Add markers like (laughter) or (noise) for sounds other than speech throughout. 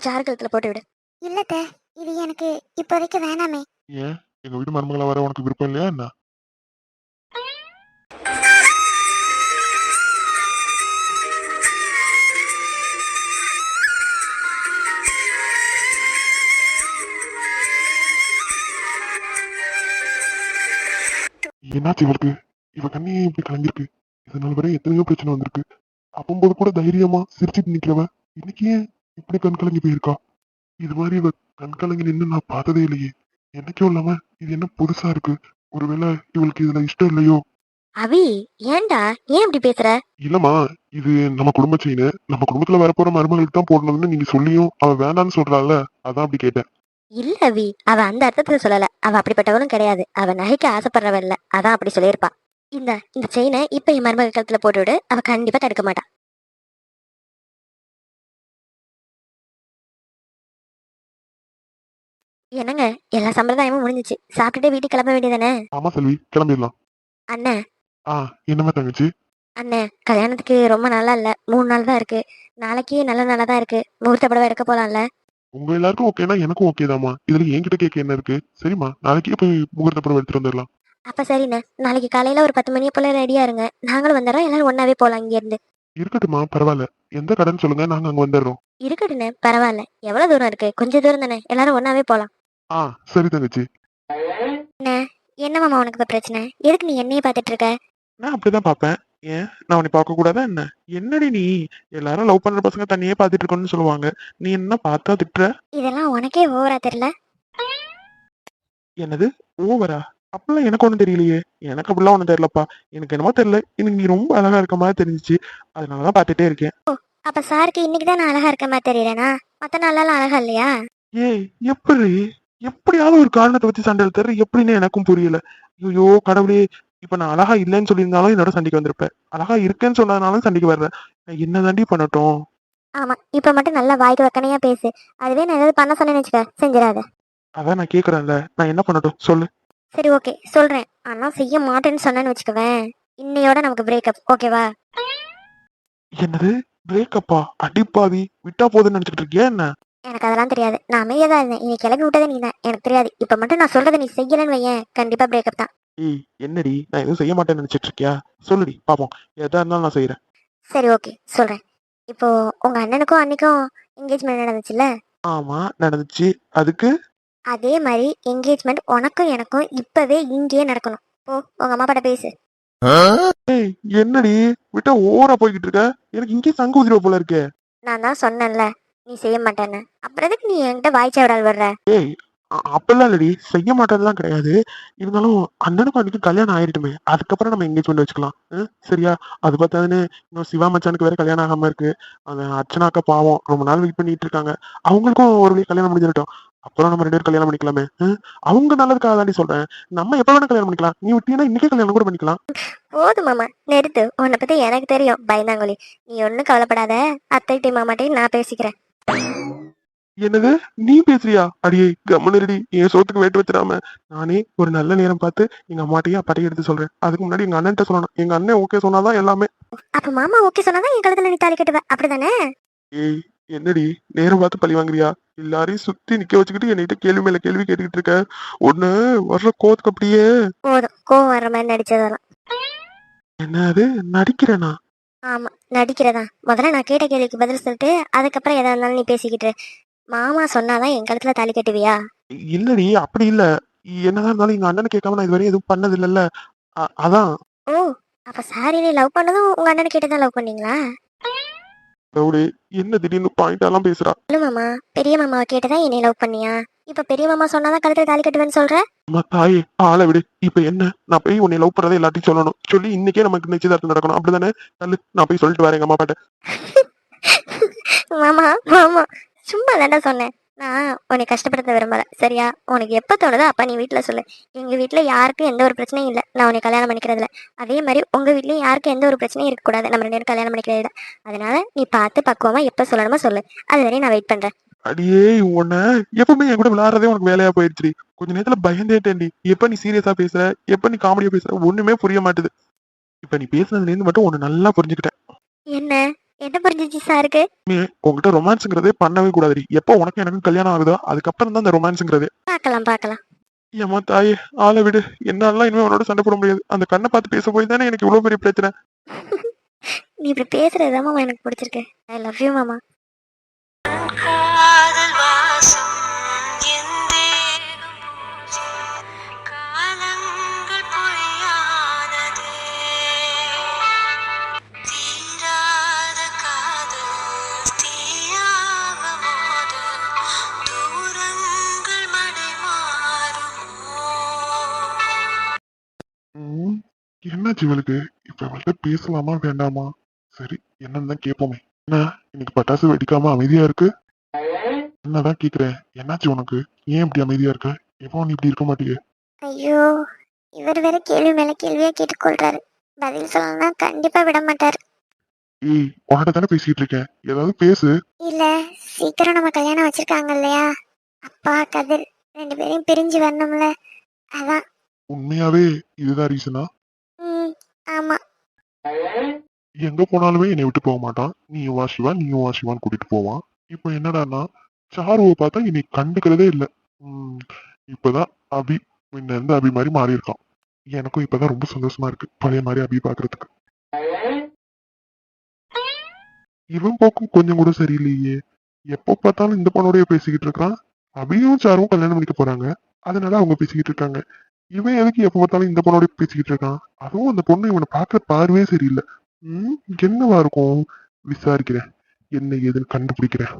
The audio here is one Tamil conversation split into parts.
அபி இது சாரு கழுத்துல போட்டு விடு. இல்லத்த இது எனக்கு இப்போதைக்கு வேணாமே. ஏன்? எங்க வீட்டு மருமகளா வர உனக்கு விருப்பம் இல்லையா என்ன? என்னாச்சு இவளுக்கு? இவ கண்ணியே இப்படி கலங்கிருக்கு இதனால வரை எத்தனையோ பிரச்சனை வந்திருக்கு. அப்பம்போது கூட தைரியமா சிரிச்சிட்டு நிக்கிறவ. இன்னைக்கு ஏன் இப்படி கண் கலங்கி போயிருக்கா? இது மாதிரி இவ கண் கலங்கி நின்னு நான் பார்த்ததே இல்லையே. என்னைக்கும் இல்லாம இது என்ன புதுசா இருக்கு? ஒருவேளை இவளுக்கு இதுல இஷ்டம் இல்லையோ? அபி ஏன்டா? ஏன் இப்படி பேசுற? இல்லம்மா இது நம்ம குடும்ப செயின். நம்ம குடும்பத்துல வரப்போற மருமகளுக்கு தான் போடணும்னு நீங்க சொல்லியும் அவ வேண்டாம்னு சொல்றாள்ல அதான் அப்படி கேட்டேன். இல்ல அபி அவ அந்த அர்த்தத்துல சொல்லல. அவ அப்படிப்பட்டவளும் கிடையாது. அவ நகைக்கு ஆசைப்படுறவ இல்ல. அதான் அப்படி சொல்லியிருப்பா. இந்த இந்த செயினை இப்ப என் மருமக கழுத்துல போட்டு விடு அவ கண்டிப்பா தடுக்க மாட்டா. என்னங்க? எல்லா சம்பிரதாயமும் முடிஞ்சிச்சு. சாப்பிட்டுட்டு வீட்டுக்கு கிளம்ப வேண்டியதானே ஆமா செல்வி. கிளம்பிடலாம். அண்ணே. ஆ என்னம்மா தங்கச்சி? அண்ணே கல்யாணத்துக்கு ரொம்ப நல்லா இல்ல. மூணு நாள் தான் இருக்கு. நாளைக்கு நல்ல நாளா தான் இருக்கு. முகூர்த்த படவை எடுக்க போலாம்ல? உங்க எல்லாருக்கும் ஓகேனா எனக்கும் ஓகே தாம்மா. இதுல என்கிட்ட கேட்க என்ன இருக்கு? சரிம்மா நாளைக்கே போய் முகூர்த்த படம் எடுத்துட்டு வந்துடலாம். அப்ப சரிண்ணே. நாளைக்கு காலையில ஒரு பத்து மணியை போல ரெடியா இருங்க. நாங்களும் வந்துடுறோம். எல்லாரும் ஒன்னாவே போலாம் இங்க இருந்து இருக்கட்டும்மா பரவாயில்ல. எந்த கடைன்னு சொல்லுங்க. நாங்க அங்க வந்துடுறோம். இருக்கட்டுண்ணே பரவாயில்ல. எவ்வளவு தூரம் இருக்கு? கொஞ்சம் தூரம் தானே. எல்லாரும் ஒன்னாவே போலாம். ஆ சரி தங்கச்சி. என்ன? மாமா உனக்கு இப்ப பிரச்சனை? எதுக்கு நீ என்னையே பாத்துட்டு இருக்க? நான் அப்படிதான் பாப்பேன் ஏன்? நான் உன்னை பார்க்க கூடாதா என்ன? என்னடி நீ? எல்லாரும் லவ் பண்ற பசங்க தண்ணியே பார்த்துட்டு இருக்கோம்னு சொல்லுவாங்க. நீ என்ன பார்த்தா திட்டுற? இதெல்லாம் உனக்கே ஓவரா தெரியல? என்னது? ஓவரா அப்பெல்லாம் எனக்கு ஒண்ணும் தெரியலையே. எனக்கு அப்படிலாம் ஒண்ணும் தெரியலப்பா. எனக்கு என்னமோ தெரியல. எனக்கு நீ ரொம்ப அழகா இருக்க மாதிரி தெரிஞ்சுச்சு. அதனாலதான் பார்த்துட்டே இருக்கேன். அப்ப சாருக்கு இன்னைக்கு தான் நான் அழகா இருக்க மாதிரி தெரியலனா? மத்த நாளெல்லாம் அழகா இல்லையா? ஏய் எப்படி? எப்படியாவது ஒரு காரணத்தை வச்சு சண்டை தர எப்படின்னு எனக்கும் புரியல. ஐயோ கடவுளே இப்ப நான் அழகா இல்லைன்னு சொல்லியிருந்தாலும் என்னோட சண்டைக்கு வந்திருப்பேன் அழகா இருக்கேன்னு சொன்னதுனாலும் சண்டைக்கு வர்றேன் நான் என்ன தாண்டி பண்ணட்டும்? ஆமா இப்ப மட்டும் நல்லா வாய்க்கு வக்கனையா பேசு. அதுவே நான் ஏதாவது பண்ண சொன்னேன்னு வச்சுக்க செஞ்சிடாத. அதான் நான் கேக்குறேன்ல. நான் என்ன பண்ணட்டும்? சொல்லு. சரி ஓகே. சொல்றேன். ஆனா செய்ய மாட்டேன்னு சொன்னேன்னு வச்சுக்கவேன் இன்னையோட நமக்கு பிரேக்கப் ஓகேவா? என்னது? பிரேக்கப்பா அடிப்பாவி. விட்டா போதுன்னு நினைச்சிட்டு இருக்கியா என்ன? எனக்கு அதெல்லாம் தெரியாது. நான் அமைதியா தான் இருந்தேன். இன்னைக்கு கிளம்பி விட்டதே நீ தான். எனக்கு தெரியாது. இப்ப மட்டும் நான் சொல்றதை நீ செய்யலன்னு வையேன். கண்டிப்பா பிரேக்கப் தான். ஏய் என்னடி? நான் எதுவும் செய்ய மாட்டேன்னு நினைச்சிட்டு இருக்கியா சொல்லுடி பாப்போம். எதா இருந்தாலும் நான் செய்யறேன் சரி ஓகே சொல்றேன். இப்போ உங்க அண்ணனுக்கும் அன்னைக்கும் என்கேஜ்மெண்ட் நடந்துச்சுல்ல? ஆமா நடந்துச்சு. அதுக்கு? அதே மாதிரி என்கேஜ்மெண்ட் உனக்கும் எனக்கும் இப்பவே இங்கேயே நடக்கணும். போ உங்க அம்மா பாட்ட பேசு. ஏய் என்னடி? விட்டா ஓவரா போய்கிட்டு இருக்க? எனக்கு இங்கே சங்கு ஊதிர போல இருக்கே. நான் தான் சொன்னேன்ல. நீ செய்ய மாட்டேன்னு. அப்புறம் எதுக்கு நீ என்கிட்ட வாய்ச்சா விடால் வர்ற? ஏய் அ- அப்பெல்லாம் இல்லடி. செய்ய மாட்டேன்லாம் கிடையாது. இருந்தாலும் அண்ணனுக்கும் அன்னைக்கு கல்யாணம் ஆயிட்டுமே அதுக்கப்புறம் நம்ம எங்கேஜ்மெண்ட் வச்சுக்கலாம். சரியா? அது பார்த்தாதுன்னு இன்னும் சிவா மச்சானுக்கு வேற கல்யாணம் ஆகாம இருக்கு. அந்த அர்ச்சனாக்கா பாவம் ரொம்ப நாள் வெயிட் பண்ணிட்டு இருக்காங்க. அவங்களுக்கும் ஒரு வழி கல்யாணம் முடிஞ்சிடட்டும். அப்புறம் நம்ம ரெண்டு பேரும் கல்யாணம் பண்ணிக்கலாமே. ம்? அவங்க நல்லதுக்காக தாண்டி சொல்றேன். நம்ம எப்ப வேணா கல்யாணம் பண்ணிக்கலாம். நீ விட்டீங்கன்னா இன்னைக்கே கல்யாணம் கூட பண்ணிக்கலாம். போதும் மாமா. நிறுத்து. உன்னை பத்தி எனக்கு தெரியும். பயந்தாங்கொலி நீ ஒன்றும் கவலைப்படாத. அத்தைட்டையும் மாமாட்டையும் நான் பேசிக்கிறேன். என்னது? நீ பேசுறியா? அடியே கம்மனடி என் சோத்துக்கு வேட்டு வச்சிடாம நானே ஒரு நல்ல நேரம் பார்த்து எங்க அம்மாட்டையும் அப்பாட்டையும் எடுத்து சொல்றேன். அதுக்கு முன்னாடி எங்க அண்ணன்ட்ட சொல்லணும். எங்க அண்ணன் ஓகே சொன்னாதான் எல்லாமே. அப்ப மாமா ஓகே சொன்னாதான் என் கழுத்துல நீ தாலி கட்டுவ. அப்படிதானே? ஏய் என்னடி? நேரம் பார்த்து பழி வாங்குறியா? எல்லாரையும் சுத்தி நிக்க வச்சுக்கிட்டு என்கிட்ட கேள்வி மேல கேள்வி கேட்டுக்கிட்டு இருக்க. ஒண்ணு வர்ற கோத்துக்கு அப்படியே. கோவம் வர்ற மாதிரி நடிச்சதெல்லாம். என்னது நடிக்கிறேனா? ஆமா நடிக்கிறதா? முதல்ல நான் கேட்ட கேள்விக்கு பதில் சொல்லிட்டு அதுக்கப்புறம் எதா இருந்தாலும் நீ பேசிக்கிட்டு மாமா சொன்னாதான் என் கழுத்துல தாலி கட்டுவியா? இல்லடி அப்படி இல்ல. என்னதான் இருந்தாலும் எங்க அண்ணனை கேட்காம நான் இதுவரையும் எதுவும் பண்ணது இல்லல்ல அ- அதான். ஓ அப்ப சாரி நீ லவ் பண்ணதும் உங்க அண்ணனை கேட்டு தான் லவ் பண்ணீங்களா? ரவுடி என்ன திடீர்னு பாயிண்ட் எல்லாம் பேசுறா? இல்ல மாமா பெரிய மாமாவை கேட்டுதான் என்னை லவ் பண்ணியா? இப்ப பெரிய மாமா சொன்னாதான் கழுத்துல தாலி கட்டுவேன்னு சொல்ற? அம்மா தாயே ஆளை விடு. இப்ப என்ன? நான் போய் உன்னை லவ் பண்ணதை எல்லாத்தையும் சொல்லணும். சொல்லி இன்னைக்கே நமக்கு நிச்சயதார்த்தம் நடக்கணும். அப்படிதானே? தள்ளு. நான் போய் சொல்லிட்டு வரேன் எங்க அம்மா பாட்ட மாமா மாமா. சும்மா தாண்டா சொன்னேன். நான் உன்னை கஷ்டப்படுத்த விரும்பல. சரியா? உனக்கு எப்ப தோணுதோ அப்ப நீ வீட்ல சொல்லு. எங்க வீட்ல யாருக்கும் எந்த ஒரு பிரச்சனையும் இல்ல. நான் உன்னை கல்யாணம் பண்ணிக்கிறதுல. அதே மாதிரி உங்க வீட்லயும் யாருக்கும் எந்த ஒரு பிரச்சனையும் இருக்கக்கூடாது. நம்ம ரெண்டு பேரும் கல்யாணம் பண்ணிக்கிறது அதனால நீ பார்த்து பக்குவமா எப்ப சொல்லணுமோ சொல்லு. அது வரையும் நான் வெயிட் பண்றேன். அடியே உன்னை. எப்பவுமே என் கூட விளையாடுறதே உனக்கு வேலையா போயிடுச்சு கொஞ்ச நேரத்துல பயந்தேட்டேன்டி. எப்ப நீ சீரியஸா பேசுற? எப்ப நீ காமெடியா பேசுற? ஒண்ணுமே புரிய மாட்டுது. இப்ப நீ பேசுனதுல இருந்து மட்டும் ஒண்ணு நல்லா புரிஞ்சுக்கிட்டேன். என்ன? என்ன புரிஞ்சிச்சு சாருக்கு? உங்ககிட்ட ரொமான்ஸுங்கிறதே பண்ணவே கூடாதுடி. எப்போ உனக்கு எனக்கும் கல்யாணம் ஆகுதோ அதுக்கப்புறம் தான் இந்த ரொமான்ஸுங்கிறது பார்க்கலாம் பார்க்கலாம் ஏமா தாயே ஆளை விடு. என்னாலாம் இனிமே உன்னோட சண்டை போட முடியாது. அந்த கண்ணை பார்த்து பேச போய் தானே எனக்கு இவ்வளவு பெரிய பிரச்சனை. (laughs) நீ இப்படி பேசுறது தான் மாமா எனக்கு பிடிச்சிருக்கு. ஐ லவ் யூ மாமா. என்னாச்சு இவளுக்கு? இப்ப இவள்கிட்ட பேசலாமா வேண்டாமா? சரி என்னன்னு தான் கேட்போமே என்ன இன்னைக்கு பட்டாசு வெடிக்காம அமைதியா இருக்கு? என்னதான் கேக்குறேன். என்னாச்சு உனக்கு? ஏன் இப்படி அமைதியா இருக்க? எப்போ நீ இப்படி இருக்க மாட்டியே? ஐயோ இவர் வேற கேள்வி மேல கேள்வியா கேட்டுக்கொள்றாரு. பதில் சொல்லணும்னா கண்டிப்பா விட மாட்டாரு. ஏய் உன்கிட்ட தானே பேசிட்டு இருக்கேன். ஏதாவது பேசு. இல்ல சீக்கிரம் நம்ம கல்யாணம் வச்சிருக்காங்க இல்லையா? அப்பா கதிர் ரெண்டு பேரையும் பிரிஞ்சு வரணும்ல. அதான். உண்மையாவே இதுதான் ரீசனா ஆமா. எங்க போனாலுமே என்னை விட்டு போக மாட்டான். நீ வா சிவா நீ வா சிவான்னு கூட்டிட்டு போவான். இப்போ என்னடான்னா சாருவை பார்த்தா என்னை கண்டுக்கிறதே இல்லை. இப்பதான் அபி முன்ன இருந்து அபி மாதிரி மாறி இருக்கான். எனக்கும் இப்பதான் ரொம்ப சந்தோஷமா இருக்கு பழைய மாதிரி அபி பாக்குறதுக்கு. இவன் போக்கும் கொஞ்சம் கூட சரியில்லையே. எப்போ பார்த்தாலும் இந்த பொண்ணோடய பேசிக்கிட்டு இருக்கான் அபியும் சாரும் கல்யாணம் பண்ணிக்க போறாங்க. அதனால அவங்க பேசிக்கிட்டு இருக்காங்க. இவன் எதுக்கு எப்போ பார்த்தாலும் இந்த பொண்ணோட பேசிக்கிட்டு இருக்கான்? அதுவும் அந்த பொண்ணு இவனை பார்க்க பார்வையே சரியில்லை. உம் என்னவா இருக்கும்? விசாரிக்கிறேன். என்ன ஏதுன்னு கண்டுபிடிக்கிறேன்.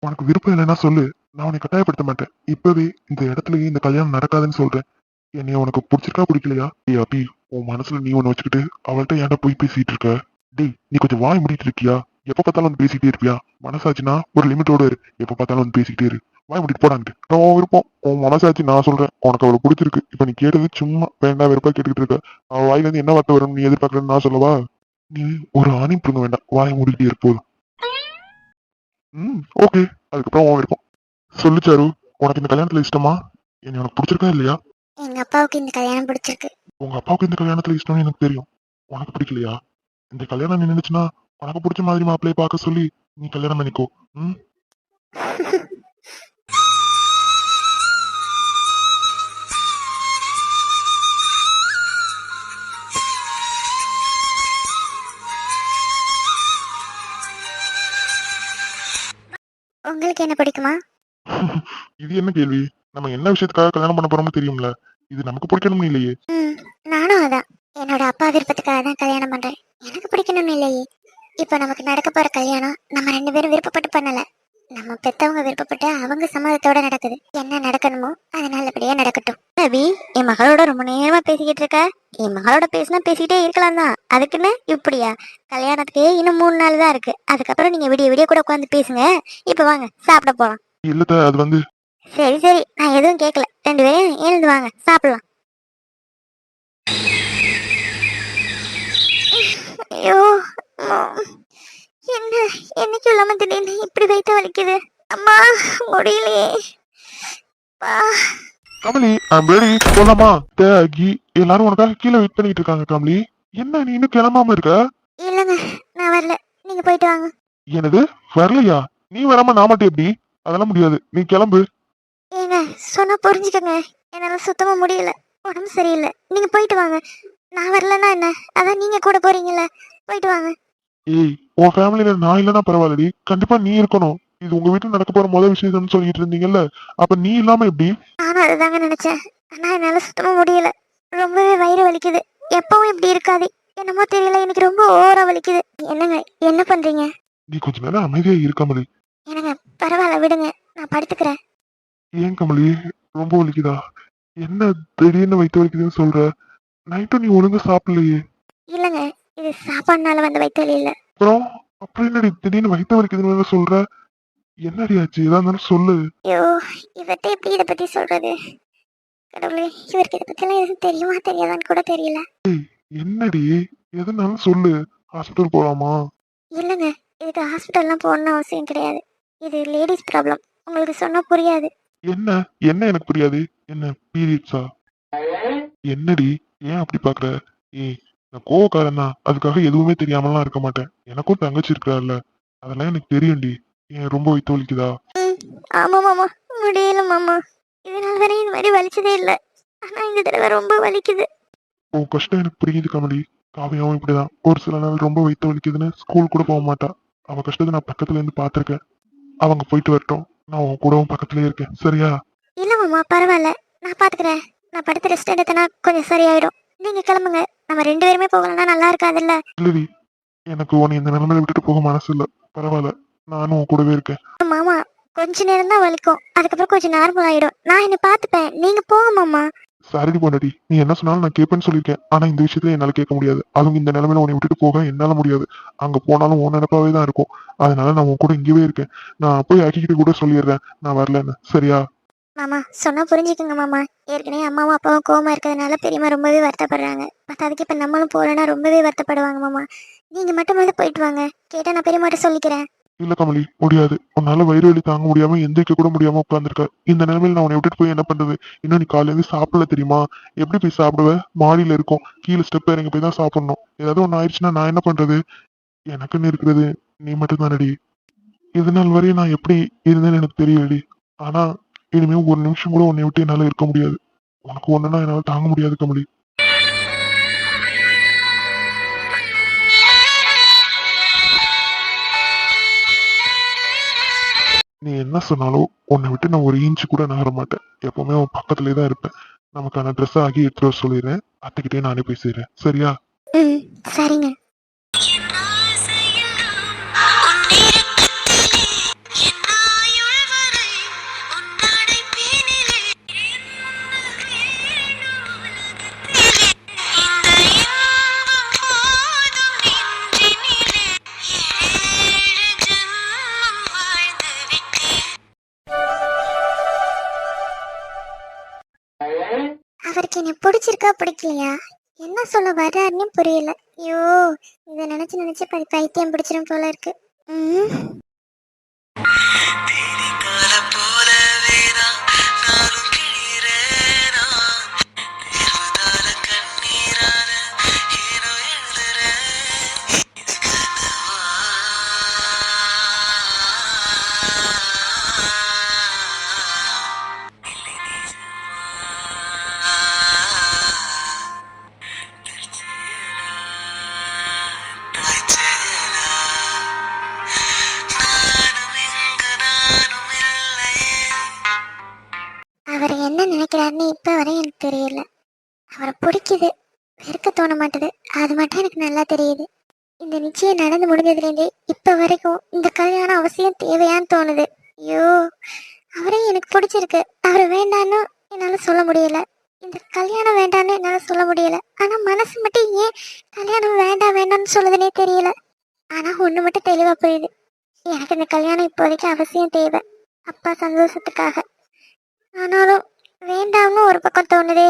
உனக்கு விருப்பம் இல்லைன்னா சொல்லு. நான் உன்னை கட்டாயப்படுத்த மாட்டேன். இப்பவே இந்த இடத்துலயே இந்த கல்யாணம் நடக்காதுன்னு சொல்றேன். என்னைய உனக்கு பிடிச்சிருக்கா பிடிக்கலையா? ஏ அபி உன் மனசுல நீ ஒன்னு வச்சுக்கிட்டு அவள்கிட்ட ஏன்டா போய் பேசிட்டு இருக்க? டேய் நீ கொஞ்சம் வாய் முடிட்டு இருக்கியா? எப்ப பார்த்தாலும் வந்து பேசிக்கிட்டே இருப்பியா? மனசாச்சுன்னா ஒரு லிமிட்டோட இரு. எப்ப பார்த்தாலும் வந்து பேசிக்கிட்டே இரு. வாய் மூடிட்டு போடான்ட்டு நான் உன் விருப்பம் உன் மனசாச்சு நான் சொல்றேன். உனக்கு அவளை பிடிச்சிருக்கு. இப்ப நீ கேட்டது சும்மா வேண்டாம் வெறுப்பா கேட்டுக்கிட்டு இருக்க. அவ வாயில இருந்து என்ன வார்த்தை வரும்னு நீ எதிர்பார்க்கறன்னு நான் சொல்லவா? நீ ஒரு ஆணி பிடுங்க வேண்டாம். வாய் மூடிக்கிட்டே இரு போதும். ம் ஓகே அதுக்கப்புறம் உன் விருப்பம் சொல்லு சாரு. உனக்கு இந்த கல்யாணத்துல இஷ்டமா? என்ன உனக்கு பிடிச்சிருக்கா இல்லையா? எங்க அப்பாவுக்கு இந்த கல்யாணம் பிடிச்சிருக்கு. உங்க அப்பாவுக்கு இந்த கல்யாணத்துல இஷ்டம்னு எனக்கு தெரியும். உனக்கு பிடிக்கலையா? இந்த கல்யாணம் நின்னுச்சுன்னா உனக்கு பிடிச்ச மாதிரி மாப்பிள்ளைய பார்க்க சொல்லி நீ கல்யாணம் பண்ணிக்கோ. ம்? (laughs) உங்களுக்கு என்ன பிடிக்குமா? (laughs) இது என்ன கேள்வி? நம்ம என்ன விஷயத்துக்காக கல்யாணம் பண்ண போறோம்னு தெரியும்ல. இது நமக்கு பிடிக்கணும்னு இல்லையே. நானும் அதான். என்னோட அப்பா விருப்பத்துக்காக தான் கல்யாணம் பண்றேன். எனக்கு பிடிக்கணும்னு இல்லையே. இப்போ நமக்கு நடக்க போற கல்யாணம் நம்ம ரெண்டு பேரும் விருப்பப்பட்டு பண்ணல. நம்ம பெத்தவங்க விருப்பப்பட்டு அவங்க சம்மதத்தோட நடக்குது. என்ன நடக்கணுமோ அது நல்லபடியா நடக்கட்டும். அபி என் மகளோட ரொம்ப நேரமா பேசிக்கிட்டு இருக்க. என் மகளோட பேசினா பேசிக்கிட்டே இருக்கலாம் தான். அதுக்குன்னு இப்படியா? கல்யாணத்துக்கு இன்னும் மூணு நாள் தான் இருக்கு. அதுக்கப்புறம் நீங்க விடிய விடிய கூட உட்காந்து பேசுங்க. இப்ப வாங்க சாப்பிட போலாம். அது வந்து சரி சரி. நான் எதுவும் கேட்கல ரெண்டு பேரும் எழுந்து வாங்க சாப்பிடலாம். ஐயோ. என்ன என்னைக்கு இல்லாம திடீர்னு இப்படி வயிற்று வலிக்குது? அம்மா முடியலையே. பா கமலி ஐம் ரெடி போலாமா? தேகி எல்லாரும் உனக்காக கீழே வெயிட் பண்ணிட்டு இருக்காங்க கமலி. என்ன நீ இன்னும் கிளம்பாம இருக்க? இல்லைங்க நான் வரல. நீங்க போயிட்டு வாங்க. எனது வரலையா? நீ வராம நான் மட்டும் எப்படி? அதெல்லாம் முடியாது. நீ கிளம்பு. ஏங்க சொன்னா புரிஞ்சுக்கங்க. என்னால சுத்தமா முடியல. உடம்பு சரியில்லை. நீங்க போயிட்டு வாங்க. நான் வரலன்னா என்ன? அதான் நீங்க கூட போறீங்கல்ல. போயிட்டு வாங்க. ஏய் உன் ஃபேமிலியில நான் இல்லைன்னா பரவாயில்லடி. கண்டிப்பா நீ இருக்கணும். இது உங்க வீட்டுல நடக்க போற முதல் விஷயம்னு சொல்லிட்டு இருந்தீங்கல்ல அப்ப நீ இல்லாம எப்படி? நானும் அதுதாங்க நினைச்சேன். ஆனா என்னால சுத்தமா முடியல. ரொம்பவே வயிறு வலிக்குது. எப்பவும் இப்படி இருக்காது. என்னமோ தெரியல எனக்கு ரொம்ப ஓவரா வலிக்குது. என்னங்க என்ன பண்றீங்க? நீ கொஞ்ச நேரம் அமைதியா இரு கமலி. என்னங்க பரவாயில்ல விடுங்க. நான் படுத்துக்கிறேன். ஏன் கமலி? ரொம்ப வலிக்குதா? என்ன திடீர்னு வயிற்று வலிக்குதுன்னு சொல்ற? நைட்டும் நீ ஒழுங்கா சாப்பிடலையே. இல்லைங்க இது சாப்பாடுனால வந்த வயிற்று வலி இல்ல. அப்புறம் அப்புறம் என்னடி திடீர்னு வயிற்று வலிக்குதுன்னு சொல்ற? என்னடி ஆச்சு? ஏதா இருந்தாலும் சொல்லு. ஐயோ இவர்கிட்ட எப்படி இதை பத்தி சொல்றது? கடவுளே இவருக்கு இதை பத்திலாம் எதுவும் தெரியுமா? தெரியாதான்னு கூட தெரியல. என்னடி? எதுனாலும் சொல்லு. ஹாஸ்பிட்டல் போலாமா? இல்லைங்க இதுக்கு ஹாஸ்பிட்டல்லாம் போகணும்னு அவசியம் கிடையாது. இது லேடிஸ் ப்ராப்ளம் உங்களுக்கு சொன்னா புரியாது. என்ன? என்ன எனக்கு புரியாது? என்ன பீரியட்ஸா என்னடி? ஏன் அப்படி பாக்குற? ஏய் நான் கோவக்காரன் தான் அதுக்காக எதுவுமே தெரியாமலாம் இருக்க மாட்டேன். எனக்கும் தங்கச்சி இருக்கிறாள்ல. அதெல்லாம் எனக்கு தெரியும்டி. ஏன் ரொம்ப வைத்து வலிக்குதா? ஆமா மாமா முடியல மாமா. இது நாள் வரையும் இது மாதிரி வலிச்சதே இல்லை. ஆனா இந்த தடவை ரொம்ப வலிக்குது. உன் கஷ்டம் எனக்கு புரியுது கமலி. காவியாவும் இப்படிதான். ஒரு சில நாள் ரொம்ப வைத்து வலிக்குதுன்னு ஸ்கூல் கூட போக மாட்டா. அவ கஷ்டத்தை நான் பக்கத்துல இருந்து பாத்திருக்கேன் அவங்க போயிட்டு வரட்டும். நான் உன் கூடவும் பக்கத்துலயே இருக்கேன். சரியா? இல்ல மாமா பரவாயில்ல. நான் பாத்துக்கிறேன் நான் படுத்து ரெஸ்ட் எடுத்தேன்னா கொஞ்சம் சரியாயிடும். நீங்க கிளம்புங்க. நம்ம ரெண்டு பேருமே போகலன்னா நல்லா இருக்காதுல்ல? இல்லடி. எனக்கு உன்னை இந்த நிலைமையில விட்டுட்டு போக மனசு இல்ல. பரவாயில்ல. நானும் உன் கூடவே இருக்கேன். மாமா கொஞ்ச நேரம் தான் வலிக்கும். அதுக்கப்புறம் கொஞ்சம் நார்மல் ஆயிடும். நான் என்ன பாத்துப்பேன் நீங்க போங்க மாமா. சரிடி பொண்டாட்டி நீ என்ன சொன்னாலும் நான் கேட்பேன்னு சொல்லியிருக்கேன். ஆனா இந்த விஷயத்துல என்னால கேட்க முடியாது. அதுவும் இந்த நிலைமையில உன்னை விட்டுட்டு போக என்னால முடியாது. அங்க போனாலும் உன் நினைப்பாவே தான் இருக்கும். அதனால நான் உன் கூட இங்கேயே இருக்கேன். நான் போய் அக்கிக்கிட்ட கூட சொல்லிடுறேன். நான் வரலன்னு. சரியா? மாமா சொன்னா புரிஞ்சுக்கோங்க மாமா. ஏற்கனவே அம்மாவும் அப்பாவும் கோவமா இருக்கிறதுனால பெரியம்மா ரொம்பவே வருத்தப்படுறாங்க. பத்தாதுக்கு இப்ப நம்மளும் போகலன்னா ரொம்பவே வருத்தப்படுவாங்க மாமா. நீங்க மட்டும் வந்து போயிட்டு வாங்க. கேட்டா நான் பெரியம்மாட்ட சொல்லிக்கிறேன். இல்ல கமலி முடியாது. உன்னால வயிறு வலி தாங்க முடியாம எந்திரிக்க கூட முடியாம உட்காந்துருக்க இந்த நிலைமையில நான் உன்னை விட்டுட்டு போய் என்ன பண்றது? இன்னும் நீ காலையில இருந்து சாப்பிடல தெரியுமா? எப்படி போய் சாப்பிடுவ? மாடியில இருக்கும். கீழே ஸ்டெப் இறங்கி போய் தான் சாப்பிடணும். ஏதாவது ஒன்னு ஆயிடுச்சுன்னா நான் என்ன பண்றது? எனக்குன்னு இருக்கிறது நீ மட்டும் தானடி. இது நாள் வரையும் நான் எப்படி இருந்தேன்னு எனக்கு தெரியலடி. ஆனா இனிமே ஒரு நிமிஷம் கூட உன்னை விட்டு என்னால இருக்க முடியாது. உனக்கு ஒண்ணுன்னா என்னால தாங்க முடியாது கமலி. நீ என்ன சொன்னாலும் உன்னை விட்டு நான் ஒரு இன்ச்சு கூட நகர மாட்டேன். எப்பவுமே உன் பக்கத்துலயே தான் இருப்பேன். நமக்கான ட்ரெஸ் ஆகி எடுத்துட்டு வர சொல்லிடுறேன். அத்தைக்கிட்டே நானே பேசிடுறேன் சரியா? ம் சரிங்க. பிடிச்சிருக்கா பிடிக்கலையா? என்ன சொல்ல வர்றாருன்னு புரியல. ஐயோ இதை நினைச்சு நினைச்சு பை பைத்தியம் பிடிச்சிரும் போல இருக்கு. ம். என்ன இப்போ வரை எனக்கு தெரியல. அவரை பிடிக்குது. வெறுக்க தோண மாட்டுது. அது மட்டும் எனக்கு நல்லா தெரியுது. இந்த நிச்சயம் நடந்து முடிஞ்சதுலேருந்தே இப்போ வரைக்கும் இந்த கல்யாணம் அவசியம் தேவையான்னு தோணுது. ஐயோ அவரே எனக்கு பிடிச்சிருக்கு. அவர் வேண்டான்னு என்னால் சொல்ல முடியல. இந்த கல்யாணம் வேண்டான்னு என்னால் சொல்ல முடியல. ஆனால் மனசு மட்டும் ஏன் கல்யாணம் வேண்டாம் வேண்டாம்னு சொல்லுதுனே தெரியல. ஆனால் ஒன்று மட்டும் தெளிவாக போயிடுது எனக்கு இந்த கல்யாணம் இப்போதைக்கு அவசியம் தேவை. அப்பா சந்தோஷத்துக்காக. ஆனாலும் வேண்டாம்னு ஒரு பக்கம் தோணுதே.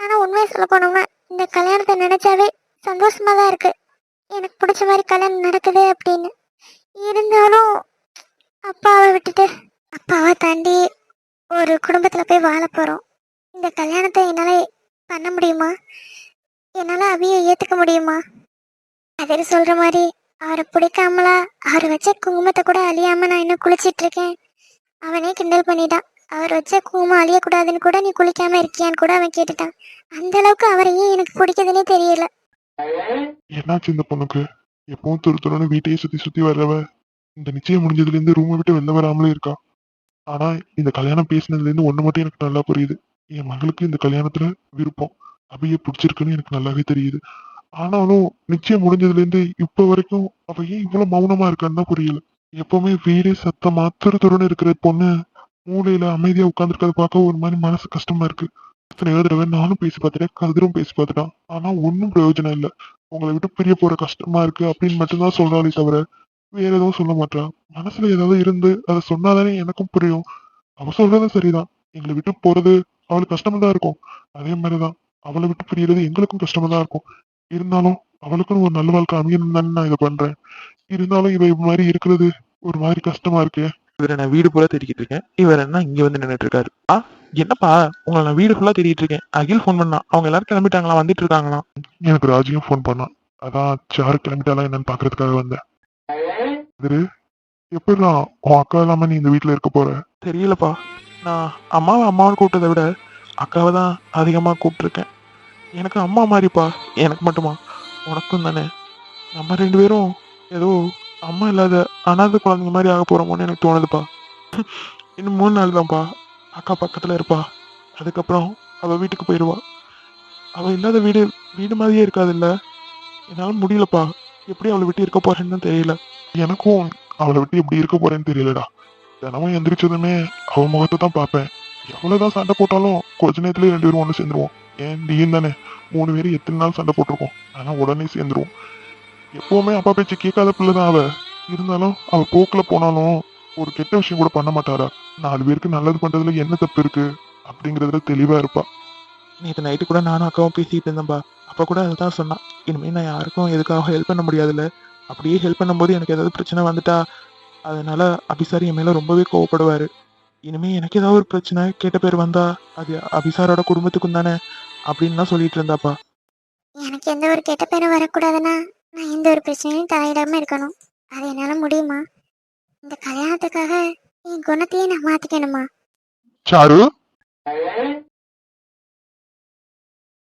ஆனால் உண்மையை சொல்ல போனோம்னா இந்த கல்யாணத்தை நினைச்சாவே சந்தோஷமாக தான் இருக்கு. எனக்கு பிடிச்ச மாதிரி கல்யாணம் நடக்குது அப்படின்னு. இருந்தாலும் அப்பாவை விட்டுட்டு அப்பாவை தாண்டி ஒரு குடும்பத்தில் போய் வாழ போகிறோம் இந்த கல்யாணத்தை என்னால் பண்ண முடியுமா? என்னால் அவையை ஏற்றுக்க முடியுமா? அதில் சொல்கிற மாதிரி அவரை பிடிக்காமலா அவரை வச்ச குங்குமத்தை கூட அழியாமல் நான் இன்னும் குளிச்சிட்ருக்கேன் அவனே கிண்டல் பண்ணிட்டான். அவர் வச்ச குங்குமம் அழியக்கூடாதுன்னு கூட நீ குளிக்காம இருக்கியான்னு கூட அவன் கேட்டுட்டான். அந்த அளவுக்கு அவரை எனக்கு பிடிக்குதுன்னே தெரியல. என்னாச்சு இந்த பொண்ணுக்கு? எப்பவும் துரு வீட்டையே சுத்தி சுத்தி வர்றவ. இந்த நிச்சயம் முடிஞ்சதுல இருந்து ரூமை விட்டு வெளில வராமலே இருக்கா? ஆனா இந்த கல்யாணம் பேசினதுல இருந்து ஒண்ணு மட்டும் எனக்கு நல்லா புரியுது. என் மகளுக்கு இந்த கல்யாணத்துல விருப்பம். அபிய பிடிச்சிருக்குன்னு எனக்கு நல்லாவே தெரியுது. ஆனாலும் நிச்சயம் முடிஞ்சதுல இருந்து இப்ப வரைக்கும் அவ ஏன் இவ்வளவு மௌனமா இருக்கான்னு தான் புரியல. எப்பவுமே வீடே சத்தமா துரு துருன்னு இருக்கிற பொண்ணு மூளையில அமைதியா உட்காந்துருக்கறத பார்க்க ஒரு மாதிரி மனசு கஷ்டமா இருக்கு. எத்தனையோ தடவை நானும் பேசி பார்த்துட்டேன் கதிரும் பேசி பார்த்துட்டான். ஆனா ஒன்னும் பிரயோஜனம் இல்லை. உங்களை விட்டு பிரிய போற கஷ்டமா இருக்கு அப்படின்னு மட்டும்தான் சொல்றாளே தவிர வேற எதுவும் சொல்ல மாட்டான் மனசுல ஏதாவது இருந்து அதை சொன்னாதானே எனக்கும் புரியும். அவ சொல்றதும் சரிதான். எங்களை விட்டு போறது அவளுக்கு கஷ்டமா தான் இருக்கும். அதே மாதிரிதான் அவளை விட்டு பிரியறது எங்களுக்கும் கஷ்டமா தான் இருக்கும். இருந்தாலும் அவளுக்குன்னு ஒரு நல்ல வாழ்க்கை அமையணும் தானே நான் இதை பண்றேன். இருந்தாலும் இவ இது மாதிரி இருக்கிறது ஒரு மாதிரி கஷ்டமா இருக்கே. இவரை நான் வீடு பூரா தேடிக்கிட்டு இருக்கேன். இவர் என்ன இங்க வந்து நின்னுட்டு இருக்காரு ஆ என்னப்பா உங்களை நான் வீடு ஃபுல்லா தேடிட்டு இருக்கேன். அகில் ஃபோன் பண்ணா. அவங்க எல்லாரும் கிளம்பிட்டாங்களா? வந்துட்டு இருக்காங்களாம் எனக்கு ராஜியும் ஃபோன் பண்ணான் அதான் சாரு கிளம்பிட்டாலாம் என்னன்னு பாக்குறதுக்காக வந்தேன். எப்படிடா? உன் அக்கா இல்லாம நீ இந்த வீட்டுல இருக்க போற? தெரியலப்பா. நான் அம்மாவை அம்மாவை கூப்பிட்டதை விட அக்காவை தான் அதிகமாக கூப்பிட்டுருக்கேன். எனக்கு அம்மா மாதிரிப்பா. எனக்கு மட்டுமா. உனக்கும் தானே. நம்ம ரெண்டு பேரும் ஏதோ அம்மா இல்லாத அனாதை குழந்தைங்க மாதிரி ஆக போகிறோமோன்னு எனக்கு தோணுதுப்பா. இன்னும் மூணு நாள் தான்ப்பா. அக்கா பக்கத்தில் இருப்பா. அதுக்கப்புறம் அவள் வீட்டுக்கு போயிடுவா அவள் இல்லாத வீடு வீடு மாதிரியே இருக்காதுல்ல. என்னால் முடியலப்பா. எப்படி அவளை விட்டு இருக்க போறேன்னு தெரியல. எனக்கும் அவளை விட்டு எப்படி இருக்க போறேன்னு தெரியலடா. தினமும் எந்திரிச்சதுமே அவ முகத்தை தான் பார்ப்பேன். எவ்வளவுதான் சண்டை போட்டாலும் கொஞ்ச நேரத்துல ரெண்டு பேரும் ஒன்று சேர்ந்துருவோம். ஏன் நீயும் தானே. மூணு பேரும் எத்தனை நாள் சண்டை போட்டிருக்கோம். ஆனா உடனே சேர்ந்துருவோம். எப்பவுமே அப்பா பேச்சு கேட்காத பிள்ளை தான் அவ. இருந்தாலும் அவ போக்குல போனாலும் ஒரு கெட்ட விஷயம் கூட பண்ண மாட்டாரா? நாலு பேருக்கு நல்லது பண்றதுல என்ன தப்பு இருக்கு? அப்படிங்கறதுல தெளிவா இருப்பா. நேற்று நைட்டு கூட நானும் அக்காவும் பேசிட்டு இருந்தேன்பா. அப்போ கூட அதுதான் சொன்னான். இனிமேல் நான் யாருக்கும் எதுக்காக ஹெல்ப் பண்ண முடியாதுல்ல. அப்படியே ஹெல்ப் பண்ணும்போது எனக்கு ஏதாவது பிரச்சனை வந்துட்டா அதனால அபிசார் என் மேல ரொம்பவே கோவப்படுவாரு. இனிமே எனக்கு ஏதாவது ஒரு பிரச்சனை கேட்ட பேர் வந்தா அது அபிசாரோட குடும்பத்துக்கும் தானே அப்படின்லாம் சொல்லிட்டு இருந்தாப்பா. எனக்கு எந்த ஒரு கெட்ட பேரும் வரக்கூடாதுன்னா நான் எந்த ஒரு பிரச்சனையும் தலையிடாமல் இருக்கணும். அது என்னால் முடியுமா? இந்த கல்யாணத்துக்காக என் குணத்தையே நான் மாற்றிக்கணுமா சாரு?